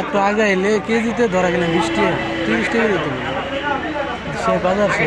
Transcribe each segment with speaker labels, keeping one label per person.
Speaker 1: একটু আগে এলে কেজিতে ধরা গেলে বিশ টাকা তিরিশ টাকা দিত সে বাজার সে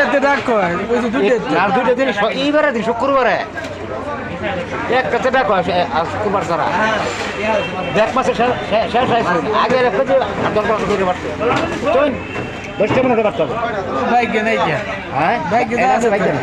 Speaker 2: না
Speaker 1: ডাক
Speaker 3: এইবারে দিন শুক্রবারে। এক কাছে দেখো শুক্রবার ছাড়া দেখ মাসে শেষ- হয়েছে। আগে একটা যে বছর করে পারতো চলুন দশটা মনে পারতো
Speaker 1: বাইক নাই কে
Speaker 3: হ্যাঁ? এ আছে বাইক
Speaker 1: যাওয়া